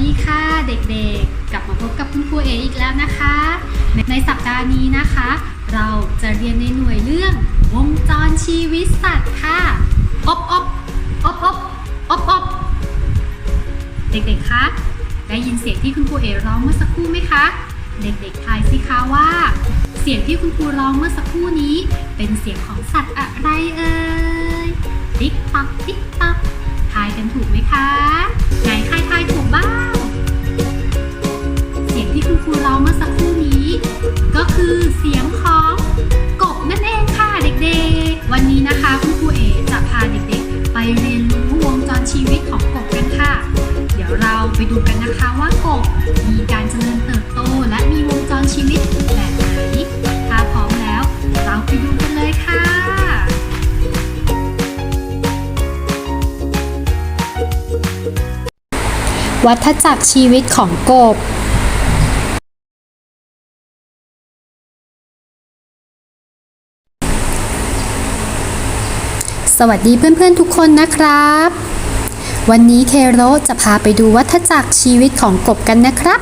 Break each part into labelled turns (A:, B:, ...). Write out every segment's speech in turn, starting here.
A: ดีค่ะเด็กๆ กลับมาพบกับคุณครูเออีกแล้วนะคะ ในสัปดาห์นี้นะคะ เราจะเรียนในหน่วยเรื่อง วงจรชีวิตสัตว์ค่ะอบอบอบอบอบอบเด็กๆคะได้ยินเสียงที่คุณครูเอร้องเมื่อสักครู่ไหมคะ เด็กๆทายสิคะว่า เสียงที่คุณครูร้องเมื่อสักครู่นี้ เป็นเสียงของสัตว์อะไรเอ่ยติ๊กตักติ๊กตักทายกันถูกไหมคะไหนคร วั
B: ฏจักรชีวิตของกบสวัสดีเพื่อนๆทุกคนนะครับ วันนี้เคโรจะพาไปดูวัฏจักรชีวิตของกบกันนะครับ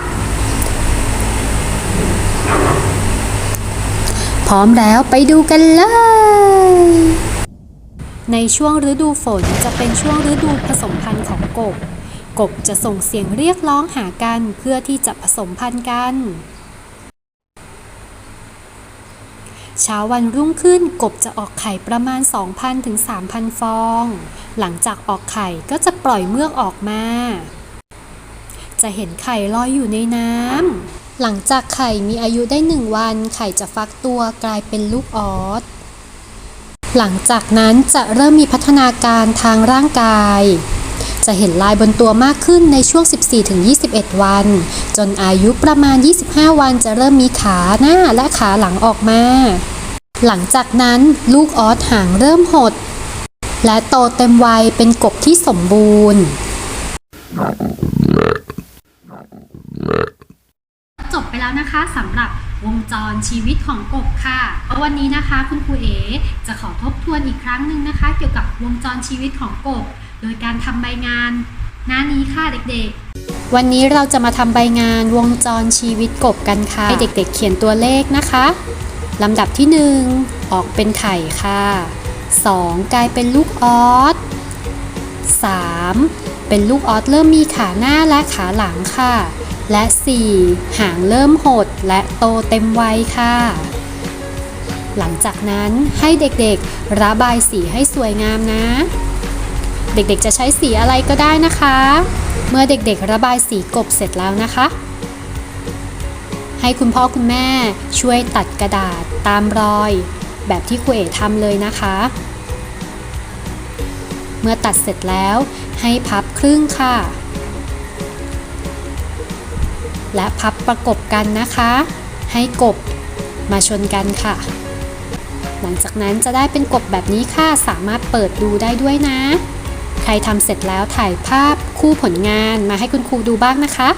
B: พร้อมแล้วไปดูกันเลย ในช่วงฤดูฝนจะเป็นช่วงฤดูผสมพันธุ์ของกบ กบจะส่งเสียงเรียกร้องหากันเพื่อที่จะผสมพันธุ์กัน เช้าวันรุ่งขึ้นกบจะออกไข่ประมาณ 2,000ถึง3,000 ฟอง หลังจากออกไข่ก็จะปล่อยเมือกออกมา จะเห็นไข่ลอยอยู่ในน้ำ หลังจากไข่มีอายุได้1วัน ไข่จะฟักตัวกลายเป็นลูกออสหลังจากนั้นจะเริ่มมีพัฒนาการทางร่างกาย จะเห็นลายบนตัวมากขึ้นในช่วง 14-21 วัน จนอายุประมาณ 25 วันจะเริ่มมีขาหน้าและขาหลังออกมา หลังจากนั้นลูกออสหางเริ่มหด และโตเต็มวัยเป็นกบที่สมบูรณ์
A: จบไปแล้วนะคะสำหรับวงจรชีวิตของกบค่ะวันนี้นะคะคุณครูเอจะขอทบทวนอีกครั้งหนึ่งนะคะ เกี่ยวกับวงจรชีวิตของกบ โดยการทำใบงาน หน้านี้ค่ะเด็กๆ
B: วันนี้เราจะมาทำใบงานวงจรชีวิตกบกันค่ะ ให้เด็กๆ เขียนตัวเลขนะคะลำดับที่ 1 ออกเป็นไข่ค่ะ 2 กลายเป็นลูกออส 3 เป็นลูกออสเริ่มมีขาหน้าและขาหลังค่ะ และ 4 หางเริ่มหดและโตเต็มวัยค่ะ หลังจากนั้นให้เด็กๆ ระบายสีให้สวยงามนะ เด็กๆจะใช้สีอะไรก็ได้นะคะ เมื่อเด็กๆระบายสีกบเสร็จแล้วนะคะ ให้คุณพ่อคุณแม่ช่วยตัดกระดาษตามรอย แบบที่ครูเอ๋ทำเลยนะคะ เมื่อตัดเสร็จแล้วให้พับครึ่งค่ะ และพับประกบกันนะคะ ให้กบมาชนกันค่ะหลังจากนั้นจะได้เป็นกบแบบนี้ค่ะ สามารถเปิดดูได้ด้วยนะ ใครทำเสร็จแล้วถ่ายภาพคู่ผลงานมาให้คุณครูดูบ้างนะคะ